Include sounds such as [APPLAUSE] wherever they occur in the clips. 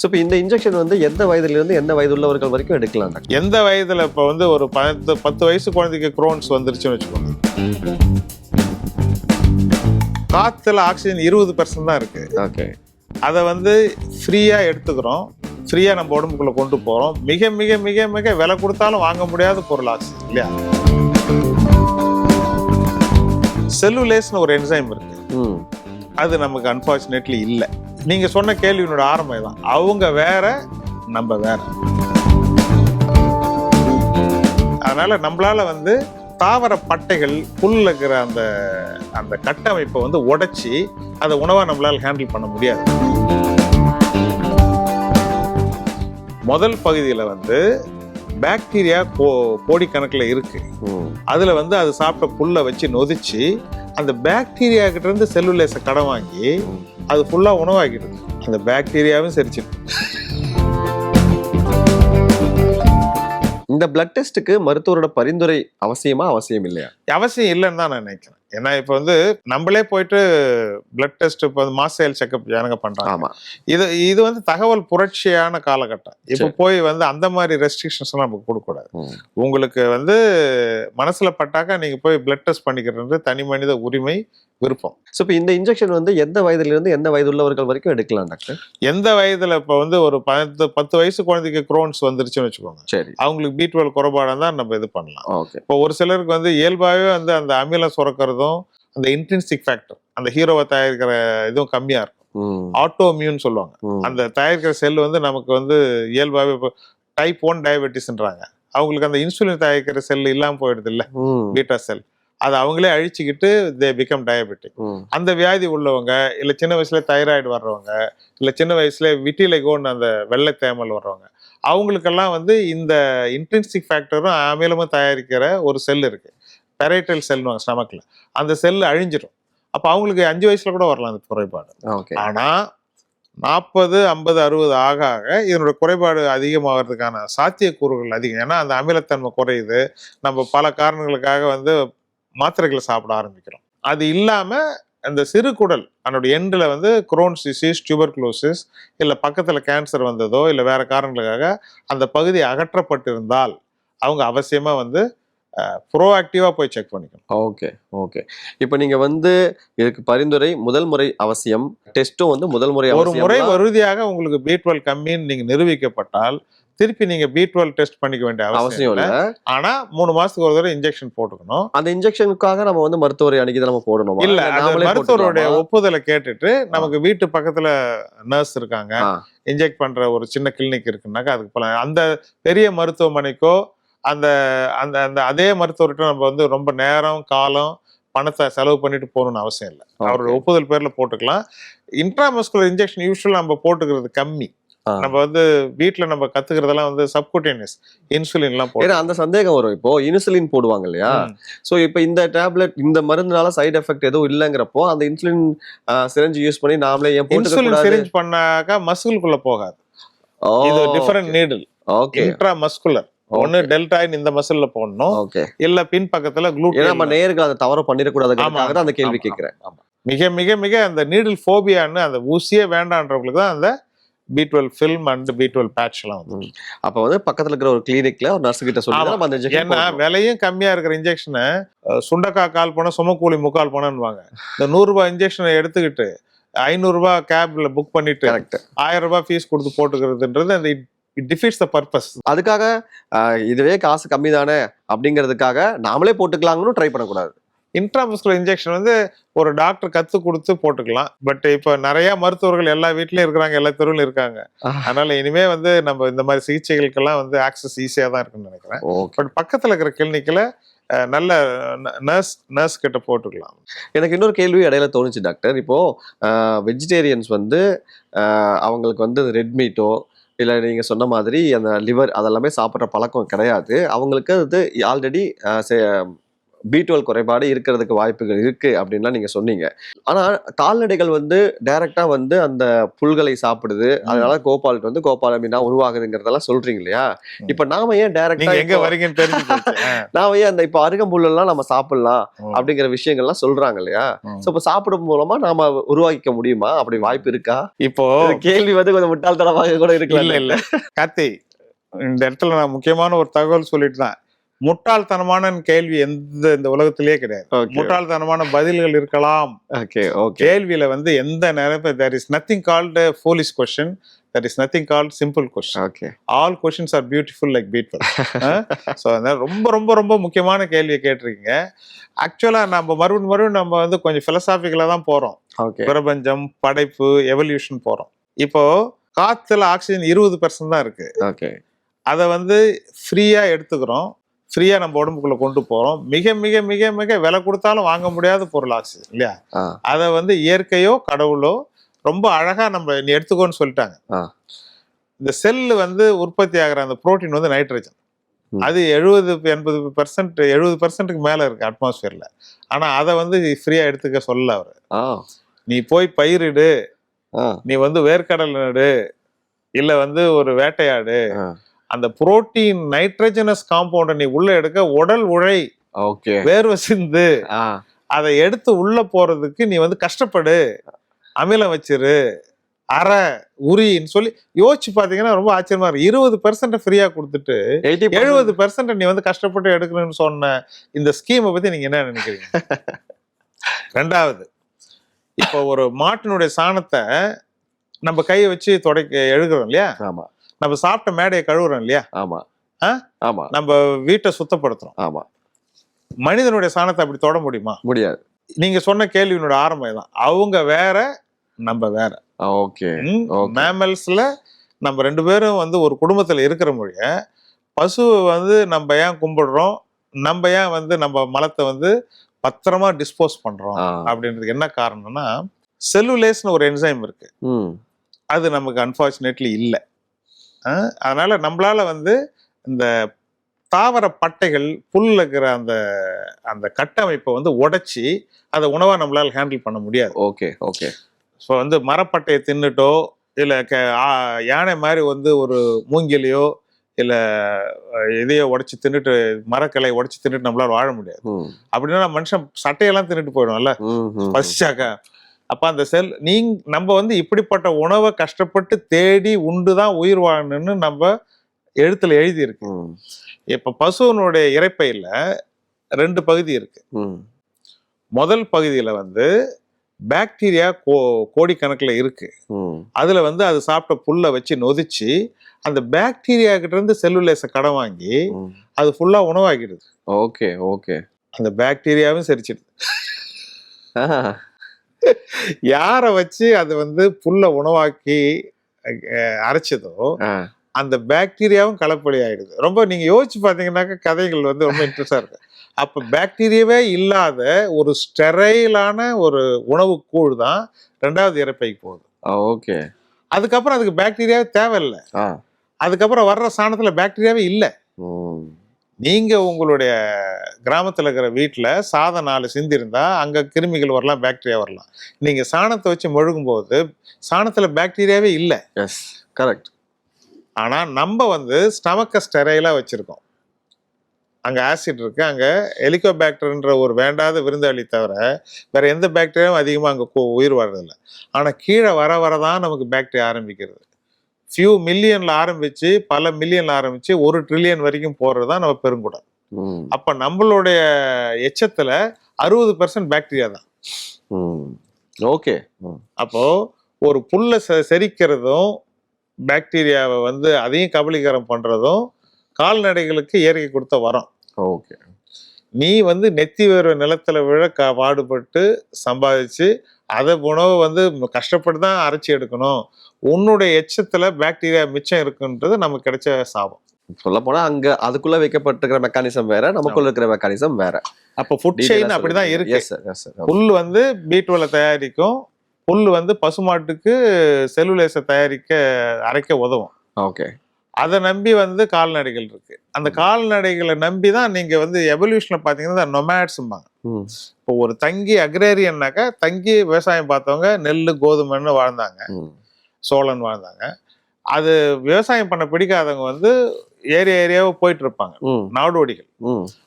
So இப்போ இந்த injection வந்து எந்த வயதுல இருந்து எந்த வயது உள்ளவர்கள் வரைக்கும் எடுக்கலாம் எந்த வயதுல இப்போ வந்து ஒரு பத்து பத்து வயசு குழந்தைக்கு குரோன்ஸ் வந்துருச்சுன்னு வச்சுக்கோங்க. காத்துல ஆக்சிஜன் இருபது பெர்சன்ட் தான் இருக்கு. ஓகே அதை வந்து ஃப்ரீயா எடுத்துக்கிறோம். ஃப்ரீயா நம்ம உடம்புக்குள்ள கொண்டு போறோம். மிக மிக மிக மிக விலை கொடுத்தாலும் வாங்க முடியாத பொருள் ஆக்சிஜன் இல்லையா? செல்லுலேஸ்னு ஒரு என்சைம் இருக்கு. ம். அது நமக்கு அன்பார்ச்சுனேட்லி இல்லை. நீங்க சொன்ன கேள்வியினோட ஆரம்பம் தான் அவங்க வேற நம்ம வேற. அதனால நம்மளால வந்து தாவர பட்டைகள் புல்ல இருக்கிற அந்த அந்த கட்டமைப்பை வந்து உடைச்சி அதை உணவா நம்மளால ஹேண்டில் பண்ண முடியாது. முதல் பகுதியில வந்து பாக்டீரியா கோ கோடிக்கணக்கில் இருக்கு. அதுல வந்து அது சாப்பிட்ட புல்லை வச்சு நொதிச்சு அந்த பாக்டீரியா கிட்ட இருந்து செல்லுலேஸை கடன் வாங்கி. அது ஃபுல்லா உணவாக்கிடுது. அந்த பாக்டீரியாவும் சரிச்சிடும். இந்த பிளட் டெஸ்ட்டுக்கு மருத்துவரோட பரிந்துரை அவசியமா அவசியம் இல்லையா அவசியம் இல்லைன்னு தான் நான் நினைக்கிறேன். ஏன்னா இப்போ வந்து நம்மளே போயிட்டு பிளட் டெஸ்ட் இப்போ மாஸ் செயல் செக்அப் ஜனங்க பண்றாங்க. இது இது வந்து தகவல் புரட்சியான காலகட்டம். இப்போ. போய் வந்து அந்த மாதிரி ரெஸ்ட்ரிக்ஷன்ஸ் எல்லாம் நமக்கு கொடுக்கக்கூடாது. ம். உங்களுக்கு வந்து மனசுல பட்டாக்கா நீங்க போய் பிளட் டெஸ்ட் பண்ணிக்கிறது தனி மனித உரிமை விருப்பம். ஸோ இப்போ இந்த இன்ஜெக்ஷன் வந்து எந்த வயதுல இருந்து எந்த வயது உள்ளவர்கள் வரைக்கும் எடுக்கலாம் டாக்டர் எந்த வயதுல இப்போ வந்து ஒரு பத்து பத்து வயசு குழந்தைக்கு குரோன்ஸ் வந்துருச்சுன்னு வச்சுக்கோங்க. சரி. அவங்களுக்கு பி டுவெல் குறைபாடம் தான் நம்ம இது பண்ணலாம். ஓகே. இப்போ ஒரு சிலருக்கு வந்து இயல்பாகவே வந்து அந்த அமிலம் சுரக்கிறதும் அந்த இன்டென்சிக் ஃபேக்டர் அந்த ஹீரோவை தயாரிக்கிற இதுவும் கம்மியா இருக்கும். ஆட்டோ மியூன் சொல்லுவாங்க. அந்த தயாரிக்கிற செல் வந்து நமக்கு வந்து இயல்பாகவே இப்போ டைப் ஒன் டயபெட்டிஸ்ன்றாங்க அவங்களுக்கு அந்த இன்சுலின் தயாரிக்கிற செல் இல்லாமல் போயிடுது இல்லை பீட்டா செல் அதை அவங்களே அழிச்சுக்கிட்டு தே பிகம் டயபெட்டிக் அந்த வியாதி உள்ளவங்க இல்லை சின்ன வயசுல தைராய்டு வர்றவங்க இல்லை சின்ன வயசுல விட்டிலெகோன்னு அந்த வெள்ளை தேமல் வர்றவங்க அவங்களுக்கெல்லாம் வந்து இந்த இன்டென்சிக் ஃபேக்டரும் அமிலமும் தயாரிக்கிற ஒரு செல் இருக்கு. பெரைட்டல் செல்னுவாங்க ஸ்டமக்கில் அந்த செல் அழிஞ்சிடும் அப்போ அவங்களுக்கு அஞ்சு வயசுல கூட வரலாம் அந்த குறைபாடு. ஓகே ஆனா நாற்பது ஐம்பது அறுபது ஆக ஆக இதனோட குறைபாடு அதிகமாகிறதுக்கான சாத்தியக்கூறுகள் அதிகம். ஏன்னா அந்த அமிலத்தன்மை குறையுது. நம்ம பல காரணங்களுக்காக வந்து மாத்திரைகளை சாப்பிட ஆரம்பிக்கிறோம். அது இல்லாம அந்த சிறு குடல் அதனுடைய எண்டில் வந்து குரோன்ஸ் டிசீஸ் டியூபர்குலோசிஸ் இல்லை பக்கத்தில் கேன்சர் வந்ததோ இல்லை வேற காரணங்களுக்காக அந்த பகுதி அகற்றப்பட்டிருந்தால் அவங்க அவசியமா வந்து ப்ரோஆக்டிவாக போய் செக் பண்ணிக்கணும். Okay okay. இப்போ நீங்க வந்து இதுக்கு பரிந்துரை முதல் முறை அவசியம் டெஸ்ட்டும் வந்து முதல் முறை ஒரு முறை உறுதியாக உங்களுக்கு பி டுவெல் கம்மின்னு நீங்க நிரூபிக்கப்பட்டால் திருப்பி நீங்க பி டுவெல் டெஸ்ட் பண்ணிக்க வேண்டிய அவசியம் இல்லை. ஆனா மூணு மாசத்துக்கு ஒரு தடவை இன்ஜெக்ஷன் போட்டுக்கணும். அந்த இன்ஜெக்ஷனுக்காக நம்ம வந்து மருத்துவரை தான் நம்ம போடணும்? இல்ல மருத்துவருடைய ஒப்புதலை கேட்டுட்டு நமக்கு வீட்டு பக்கத்துல நர்ஸ் இருக்காங்க. இன்ஜெக்ட் பண்ற ஒரு சின்ன கிளினிக் இருக்குன்னாக்கா அதுக்கு போலாம். அந்த பெரிய மருத்துவமனைக்கோ அந்த அந்த அந்த அதே மருத்துவர்கிட்ட நம்ம வந்து ரொம்ப நேரம் காலம் பணத்தை செலவு பண்ணிட்டு போகணும்னு அவசியம் இல்லை. அவரோட ஒப்புதல் பேர்ல போட்டுக்கலாம். இன்ட்ராமஸ்குலர் இன்ஜெக்ஷன் யூஸ்வல் நம்ம போட்டுக்கிறது கம்மி. நம்ம வந்து வீட்ல நம்ம கத்துக்கிறதெல்லாம் வந்து சப்குட்டேனியஸ் இன்சுலின் எல்லாம் ஏன்னா அந்த சந்தேகம் வரும். இப்போ இன்சுலின் போடுவாங்க இல்லையா. சோ இப்போ இந்த டேப்லெட் இந்த மருந்துனால சைடு எஃபெக்ட் எதுவும் இல்லைங்கிறப்போ அந்த இன்சுலின் சிரஞ்சு யூஸ் பண்ணி நாமளே ஏன் இன்சுலின் சிரிஞ்ச் பண்ணாக்கா மசிலுக்குள்ள போகாது. இது different needle okay. Intra muscular ஒன்னு டெல்டாயின் இந்த மசில்ல போடணும். ஓகே இல்ல பின் பக்கத்துல ஏன்னா நம்ம நேயர்கள் அதை தவற தான் அந்த கேள்வி கேட்கிறேன். மிக மிக மிக அந்த நீடில் ஃபோபியான்னு அந்த ஊசியே வேண்டான்றவங்களுக்கு தான் அந்த B twelve film and B twelve patch எல்லாம் வந்து அப்ப வந்து பக்கத்துல இருக்கிற ஒரு கிளினிக்ல ஒரு நர்ஸ் கிட்ட சொல்லி அந்த ஏன்னா. விலையும் கம்மியா இருக்கிற இன்ஜெக்ஷனை சுண்டக்காய் கால் போனா சுமக்கூலி முக்கால் போனான்னுவாங்க. இந்த நூறு ரூபாய் இன்ஜெக்ஷனை எடுத்துக்கிட்டு ஐநூறு ரூபாய் கேப்ல புக் பண்ணிட்டு ஆயிரம் ரூபாய் ஃபீஸ் கொடுத்து போட்டுக்கிறதுன்றது அந்த டிஃபிட்ஸ் த பர்பஸ் அதுக்காக இதுவே காசு கம்மி தானே அப்படிங்கிறதுக்காக நாமளே போட்டுக்கலாங்கன்னு ட்ரை பண்ணக்கூடாது. இன்ட்ராமஸ்குலர் இன்ஜெக்ஷன் வந்து ஒரு டாக்டர் கத்து கொடுத்து போட்டுக்கலாம். பட் இப்போ நிறைய மருத்துவர்கள் எல்லா வீட்லயும் இருக்கிறாங்க எல்லா தெருவிலும் இருக்காங்க. அதனால இனிமே வந்து நம்ம இந்த மாதிரி சிகிச்சைகளுக்கெல்லாம் வந்து ஆக்சஸ் ஈஸியா தான் இருக்குன்னு நினைக்கிறேன். பட் பக்கத்துல இருக்கிற கிளினிக்ல நல்ல நர்ஸ் நர்ஸ் கிட்ட போட்டுக்கலாம். எனக்கு இன்னொரு கேள்வி இடையில தோணுச்சு டாக்டர் இப்போ வெஜிடேரியன்ஸ் வந்து அவங்களுக்கு வந்து ரெட் மீட்டோ இல்லை நீங்கள் சொன்ன மாதிரி அந்த லிவர் அதெல்லாமே சாப்பிட்ற பழக்கம் கிடையாது. அவங்களுக்கு அது ஆல்ரெடி பி டுவெல் குறைபாடு இருக்கிறதுக்கு வாய்ப்புகள் இருக்கு அப்படின்லாம் நீங்க சொன்னீங்க. ஆனா கால்நடைகள் வந்து டைரக்டா வந்து அந்த புல்களை சாப்பிடுது. அதனால கோபால்ட் வந்து கோபாலமீனா உருவாகுதுங்கிறதெல்லாம் சொல்றீங்க இல்லையா. இப்ப நாம ஏன் டைரக்டா எங்க வரீங்கன்னு தெரிஞ்சு. [LAUGHS] நாம ஏன் அந்த இப்ப அருகம்புல் எல்லாம் நம்ம சாப்பிடலாம். அப்படிங்கிற விஷயங்கள்லாம் சொல்றாங்க இல்லையா. சோ இப்ப சாப்பிடும் மூலமா நாம உருவாக்கிக்க முடியுமா? அப்படி வாய்ப்பு இருக்கா? இப்போ கேள்வி வந்து கொஞ்சம் முட்டாள்தனமாக கூட இருக்கலாம் இல்ல இல்ல. கார்த்தி இந்த இடத்துல நான் முக்கியமான ஒரு தகவல் சொல்லிட்டு தான் முட்டாள்தனமான கேள்வி எந்த இந்த உலகத்திலேயே கிடையாது. முட்டாள்தனமான பதில்கள் இருக்கலாம். கேள்வியில வந்து எந்த நேரம் there is nothing called foolish question that is nothing called simple question okay all questions are beautiful like beautiful so அதனால ரொம்ப ரொம்ப ரொம்ப முக்கியமான கேள்வியை கேட்டிருக்கீங்க. ஆக்சுவலா நம்ம மறுபடியும் மறுபடியும் நம்ம வந்து கொஞ்சம் பிலசாபிக்கலாக தான் போறோம். ஓகே பிரபஞ்சம் படைப்பு எவல்யூஷன் போறோம். இப்போ காத்துல ஆக்சிஜன் இருபது பெர்சன்ட் தான் இருக்கு. ஓகே அதை வந்து ஃப்ரீயா எடுத்துக்கிறோம். ஃப்ரீயா நம்ம உடம்புக்குள்ள கொண்டு போறோம். மிக மிக மிக மிக விலை கொடுத்தாலும் வாங்க முடியாத பொருள் ஆக்சிஜன் இல்லையா? அதை வந்து இயற்கையோ கடவுளோ ரொம்ப அழகா நம்ம நீ எடுத்துக்கோன்னு சொல்லிட்டாங்க. இந்த செல்லு வந்து உற்பத்தி ஆகிற அந்த புரோட்டீன் வந்து நைட்ரஜன். அது எழுபது எண்பது பர்சன்ட் எழுபது பர்சன்ட்டுக்கு மேல இருக்கு அட்மாஸ்பியர்ல ஆனா அதை வந்து ஃப்ரீயா எடுத்துக்க சொல்லல அவர். நீ போய் பயிரிடு நீ வந்து வேர்க்கடல் நடு. இல்ல வந்து ஒரு வேட்டையாடு. அந்த புரோட்டீன் நைட்ரஜனஸ் காம்பவுண்டை நீ உள்ள எடுக்க உடல் உழை ஓகே. வேர்வை சிந்து. அதை எடுத்து உள்ள போறதுக்கு நீ வந்து கஷ்டப்படு. அமிலம் வச்சிரு. அரை உரின்னு சொல்லி யோசிச்சு பாத்தீங்கன்னா ரொம்ப ஆச்சரியமா இருக்கு. இருபது பெர்சன்ட் ஃப்ரீயா கொடுத்துட்டு எழுபது பெர்சன்ட் நீ வந்து கஷ்டப்பட்டு எடுக்கணும்னு சொன்ன இந்த ஸ்கீமை பத்தி நீங்க என்ன நினைக்கிறீங்க? [LAUGHS] ரெண்டாவது இப்போ ஒரு மாட்டினுடைய சாணத்தை நம்ம கையை வச்சு துடைக்க எழுகிறோம் இல்லையா? ஆமா. நம்ம சாப்பிட்ட மேடையை கழுவுறோம் இல்லையா? ஆமா? ஆமா. நம்ம வீட்டை சுத்தப்படுத்துறோம். ஆமா. மனிதனுடைய சாணத்தை அப்படி தொட முடியுமா? முடியாது. நீங்க சொன்ன கேள்வியினோட ஆரம்பம் தான். அவங்க வேற நம்ம வேற. ஓகே. மேமல்ஸ்ல நம்ம ரெண்டு பேரும் வந்து ஒரு குடும்பத்துல இருக்கிற மொழிய பசுவை வந்து நம்ம ஏன் கும்பிடுறோம்? நம்ம ஏன் வந்து நம்ம மலத்தை வந்து பத்திரமா டிஸ்போஸ் பண்றோம். அப்படின்றதுக்கு என்ன காரணம்னா செல்லுலேஸ்னு ஒரு என்சைம் இருக்கு. ம். அது நமக்கு அன்பார்ச்சுனேட்லி இல்லை. அதனால நம்மளால வந்து இந்த தாவர பட்டைகள் புல்ல இருக்கிற அந்த அந்த கட்டமைப்பை வந்து உடைச்சி அதை உணவா நம்மளால ஹேண்டில் பண்ண முடியாது. Okay okay. ஸோ வந்து மரப்பட்டையை தின்னுட்டோ இல்லை க யானை மாதிரி வந்து ஒரு மூங்கிலையோ இல்லை இதையோ உடைச்சி தின்னுட்டு மரக்கிளையை உடைச்சி தின்னுட்டு நம்மளால வாழ முடியாது. அப்படின்னா மனுஷன் சட்டையெல்லாம் தின்னுட்டு போயிடும்ல பசிச்சாக்கா. அப்ப அந்த செல் நீங் நம்ம வந்து இப்படிப்பட்ட உணவை கஷ்டப்பட்டு தேடி உண்டு தான் உயிர் வாழணும்னு நம்ம எழுத்துல எழுதி இருக்கு ம். இப்ப பசுவனுடைய இறைப்பையில ரெண்டு பகுதி இருக்கு. ம். முதல் பகுதியில வந்து பாக்டீரியா கோ கோடிக்கணக்கில் இருக்கு. அதுல வந்து அது சாப்பிட்ட புல்லை வச்சு நொதிச்சு அந்த பாக்டீரியா கிட்ட இருந்து செல்லுலேஸை கடன் வாங்கி அது ஃபுல்லா உணவாக்கிடுது. Okay okay. அந்த பாக்டீரியாவும் செரிச்சிடுது. யாரை வச்சு அது வந்து புல்லை உணவாக்கி அரைச்சதோ அந்த பாக்டீரியாவும் கலப்படி ஆயிடுது. ரொம்ப நீங்க யோசிச்சு பாத்தீங்கன்னாக்க கதைகள் வந்து ரொம்ப இன்ட்ரெஸ்டா இருக்கு. அப்ப பாக்டீரியாவே இல்லாத ஒரு ஸ்டெரைலான ஒரு உணவு கூழ் தான் ரெண்டாவது இறப்பைக்கு போகுது. ஓகே. அதுக்கப்புறம் அதுக்கு பாக்டீரியாவே தேவையில்லை. அதுக்கப்புறம் வர்ற சாணத்துல பாக்டீரியாவே இல்லை. ம் நீங்க உங்களுடைய கிராமத்துல இருக்கிற வீட்டுல சாதம் நாலு சிந்திருந்தா அங்க கிருமிகள் வரலாம் பாக்டீரியா வரலாம். நீங்க சாணத்தை வச்சு மொழுகும் போது சாணத்துல பாக்டீரியாவே இல்லை. எஸ் கரெக்ட் ஆனா நம்ம வந்து ஸ்டமக்க ஸ்டெரைலா வச்சிருக்கோம். அங்க ஆசிட் இருக்கு அங்க எலிகோபாக்டர்ன்ற ஒரு வேண்டாத விருந்தாளி தவிர வேற எந்த பாக்டீரியாவும் அதிகமா அங்க உயிர் வாழ்றதில்ல. ஆனா கீழே வர வரதான் நமக்கு பாக்டீரியா ஆரம்பிக்கிறது. ஃபியூ மில்லியன்ல ஆரம்பிச்சு பல மில்லியன்ல ஆரம்பிச்சு ஒரு ட்ரில்லியன் வரைக்கும் போறது தான் நம்ம பெருங்குடம் அப்ப நம்மளுடைய எச்சத்துல அறுபது பெர்சன்ட் பாக்டீரியா தான். ஓகே. அப்போ ஒரு புல்லை செரிக்கிறதும் பாக்டீரியாவை வந்து அதையும் கபலீகரம் பண்றதும் கால்நடைகளுக்கு இயற்கை கொடுத்த வரம். ஓகே. நீ வந்து நெத்தி வேர்வை நிலத்துல விழ க பாடுபட்டு சம்பாதிச்சு அதை உணவு வந்து கஷ்டப்பட்டு தான் அரைச்சி எடுக்கணும். உன்னுடைய எச்சத்துல பாக்டீரியா மிச்சம் இருக்குன்றது நமக்கு கிடைச்ச சாபம். சொல்ல போனா அங்க அதுக்குள்ள வைக்கப்பட்டிருக்கிற மெக்கானிசம் வேற நமக்குள்ள இருக்கிற மெக்கானிசம் வேற. அப்போ ஃபுட் செயின் அப்படிதான் இருக்கு. புல் வந்து பீட்ரோலை தயாரிக்கும். புல் வந்து பசுமாட்டுக்கு செல்லுலேஸை தயாரிக்க அரைக்க உதவும். ஓகே அதை நம்பி வந்து கால்நடைகள் இருக்கு. அந்த கால்நடைகளை நம்பி தான் நீங்க வந்து எவல்யூஷன்ல பாத்தீங்கன்னா நொமேட்ஸும்பாங்க. இப்போ ஒரு தங்கி அக்ரேரியன்னாக்கா தங்கி விவசாயம் பார்த்தவங்க நெல் கோதுமைன்னு வாழ்ந்தாங்க. சோழன் வாழ்ந்தாங்க. அது விவசாயம் பண்ண பிடிக்காதவங்க வந்து ஏரியா ஏரியாவை போயிட்டு இருப்பாங்க. நாடோடிகள்.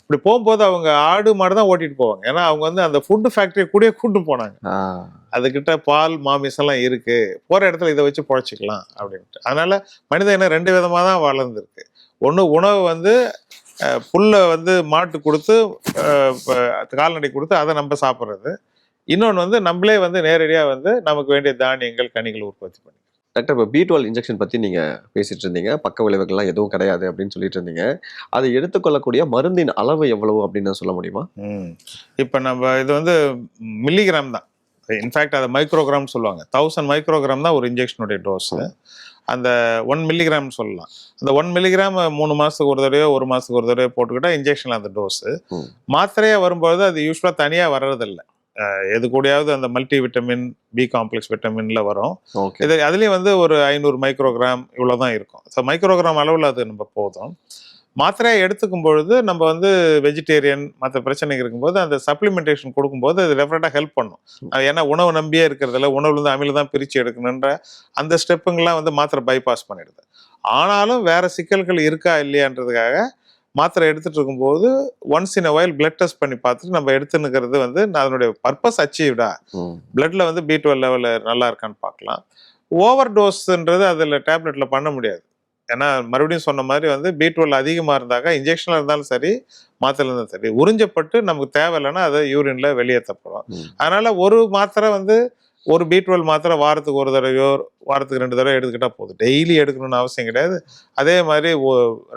இப்படி போகும்போது அவங்க ஆடு மாடு தான் ஓட்டிட்டு போவாங்க. ஏன்னா அவங்க வந்து அந்த ஃபுட்டு ஃபேக்டரி கூடயே கூட்டு போனாங்க. ஆ. அதுகிட்ட பால் மாமிசம் எல்லாம் இருக்கு. போற இடத்துல இதை வச்சு பொழைச்சிக்கலாம் அப்படின்ட்டு. அதனால மனித இனம் ரெண்டு விதமா தான் வளர்ந்துருக்கு. ஒண்ணு உணவு வந்து புல்லை வந்து மாட்டு கொடுத்து கால்நடை கொடுத்து அதை நம்ம சாப்பிட்றது. இன்னொன்று வந்து நம்மளே வந்து நேரடியா வந்து நமக்கு வேண்டிய தானியங்கள் கனிகள் உற்பத்தி பண்ணி. டாக்டர் இப்போ பி டுவெல் இன்ஜெக்ஷன் பத்தி நீங்க பேசிட்டு இருந்தீங்க. பக்க விளைவுகள்லாம் எதுவும் கிடையாது அப்படின்னு சொல்லிட்டு இருந்தீங்க. அதை எடுத்துக்கொள்ளக்கூடிய மருந்தின் அளவு எவ்வளவு அப்படின்னு சொல்ல முடியுமா? இப்போ நம்ம இது வந்து மில்லிகிராம் தான். இன்ஃபேக்ட் அதை மைக்ரோகிராம் சொல்லுவாங்க. தௌசண்ட் மைக்ரோகிராம் தான் ஒரு இன்ஜெக்ஷனுடைய டோஸ் அந்த ஒன் மில்லிகிராம் சொல்லலாம். அந்த ஒன் மில்லிகிராம் மூணு மாசத்துக்கு ஒரு தடவையோ ஒரு மாசத்துக்கு ஒரு தடவையோ போட்டுக்கிட்டா இன்ஜெக்ஷன் அந்த டோஸ். மாத்திரையா வரும்போது அது யூஸ்வலா தனியா வர்றதில்ல. எது கூடயாவது அந்த மல்டி விட்டமின் பி காம்ப்ளெக்ஸ் விட்டமின்ல வரும். இது அதுலேயும் வந்து ஒரு ஐநூறு மைக்ரோகிராம் இவ்வளோதான் இருக்கும். ஸோ மைக்ரோகிராம் அளவில் அது நம்ம போதும். மாத்திரையை எடுத்துக்கும் பொழுது நம்ம வந்து வெஜிடேரியன் மற்ற பிரச்சனைகள் இருக்கும்போது அந்த சப்ளிமெண்டேஷன் கொடுக்கும்போது அது டெஃபினட்டாக ஹெல்ப் பண்ணும். ஏன்னா உணவு நம்பியே இருக்கிறதுல உணவுலேருந்து அமில தான் பிரித்து எடுக்கணுன்ற அந்த ஸ்டெப்புங்கெல்லாம் வந்து மாத்திரை பைபாஸ் பண்ணிடுது. ஆனாலும் வேற சிக்கல்கள் இருக்கா இல்லையான்றதுக்காக மாத்திரை எடுத்துட்டு இருக்கும்போது ஒன்ஸ் இன் வயல் பிளட் டெஸ்ட் பண்ணி பார்த்துட்டு நம்ம எடுத்துனுக்கிறது வந்து அதனுடைய பர்பஸ் அச்சீவ்டா. பிளட்ல வந்து பி டுவெல் லெவலில் நல்லா இருக்கான்னு பார்க்கலாம். ஓவர் டோஸ்ன்றது அதில் டேப்லெட்ல பண்ண முடியாது. ஏன்னா மறுபடியும் சொன்ன மாதிரி வந்து பி டுவெல் அதிகமாக இருந்தாக்க இன்ஜெக்ஷனில் இருந்தாலும் சரி மாத்திரையில் இருந்தாலும் சரி உறிஞ்சப்பட்டு நமக்கு தேவையில்லைன்னா அதை யூரின்ல வெளியேற்றப்படும். அதனால ஒரு மாத்திரை வந்து ஒரு பி டுவெல் மாத்திரை வாரத்துக்கு ஒரு தடவையோ வாரத்துக்கு ரெண்டு தடவை எடுத்துக்கிட்டால் போதும். டெய்லி எடுக்கணும்னு அவசியம் கிடையாது. அதே மாதிரி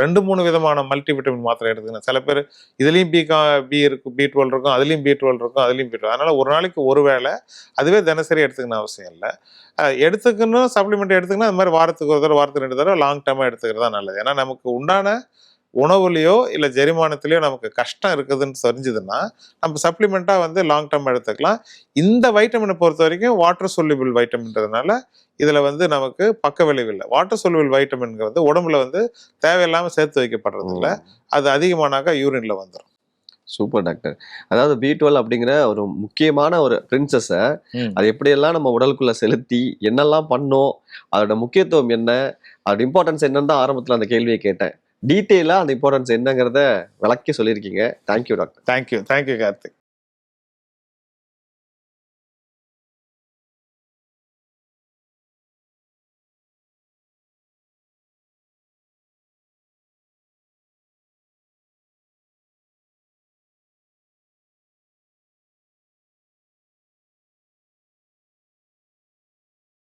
ரெண்டு மூணு விதமான மல்டி விட்டமின் மாத்திரை எடுத்துக்கணும். சில பேர் இதுலேயும் பி கா பி இருக்கும் பி டுவெல் இருக்கும் அதுலேயும் பி டுவெல் இருக்கும் அதுலேயும் பி டுவெல் அதனால் ஒரு நாளைக்கு ஒரு வேளை அதுவே தினசரி எடுத்துக்கணும் அவசியம் இல்லை. எடுத்துக்கணும் சப்ளிமெண்ட் எடுத்துக்கணும் அது மாதிரி வாரத்துக்கு ஒரு தடவை வாரத்துக்கு ரெண்டு தடவை லாங் டேர்மாக எடுத்துக்கிறது தான் நல்லது. ஏன்னா நமக்கு உண்டான உணவுலையோ இல்லை ஜெரிமானத்திலையோ நமக்கு கஷ்டம் இருக்குதுன்னு தெரிஞ்சதுன்னா நம்ம சப்ளிமெண்ட்டாக வந்து லாங் டேர்ம் எடுத்துக்கலாம். இந்த வைட்டமினை பொறுத்த வரைக்கும் வாட்டர் சொல்யூபிள் வைட்டமின்றதுனால இதில் வந்து நமக்கு பக்க விளைவு இல்லை. வாட்டர் சொல்யூபிள் வைட்டமின் வந்து உடம்புல வந்து தேவையில்லாமல் சேர்த்து வைக்கப்படுறது இல்ல. அது அதிகமானாக்கா யூரின்ல வந்துடும் சூப்பர் டாக்டர். அதாவது பி டுவெல் அப்படிங்கிற ஒரு முக்கியமான ஒரு பிரின்சஸை. அது எப்படியெல்லாம் நம்ம உடலுக்குள்ள செலுத்தி என்னெல்லாம் பண்ணோம் அதோட முக்கியத்துவம் என்ன அதோட இம்பார்ட்டன்ஸ் என்னன்னு தான் ஆரம்பத்தில் அந்த கேள்வியை கேட்டேன். டீட்டெயிலாக அந்த இம்பார்ட்டன்ஸ் என்னங்கிறத விளக்கி சொல்லியிருக்கீங்க. Thank you doctor thank you thank you Karthik